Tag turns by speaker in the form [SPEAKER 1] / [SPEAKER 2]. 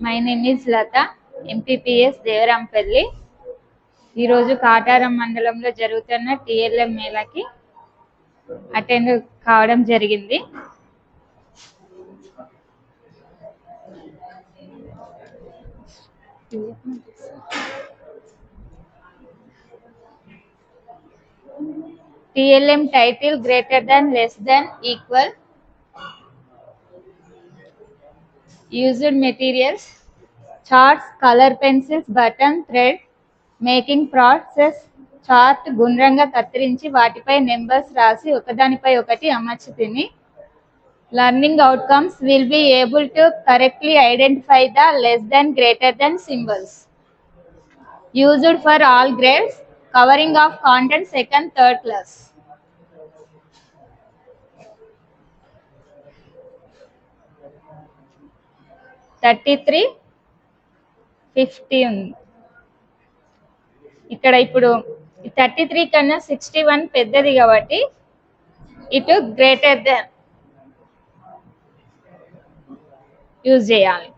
[SPEAKER 1] My name is Latha MPPS Devarampalli ఈరోజు కాటారం మండలంలో జరుగుతున్న టిఎల్ఎం మేళకి అటెండ్ కావడం జరిగింది. TLM title greater than less than equal used materials charts colour pencils button thread making process chart గుండ్రంగా కత్తిరించి వాటిపై నెంబర్స్ రాసి ఒకదానిపై ఒకటి అమర్చి తిని learning outcomes will be able to correctly identify the less than greater than symbols used for all grades covering of content second third class thirty three fifty ఉంది. ఇక్కడ ఇప్పుడు థర్టీ త్రీ కన్నా సిక్స్టీ వన్ పెద్దది కాబట్టి ఇటు greater than use చేయాలి.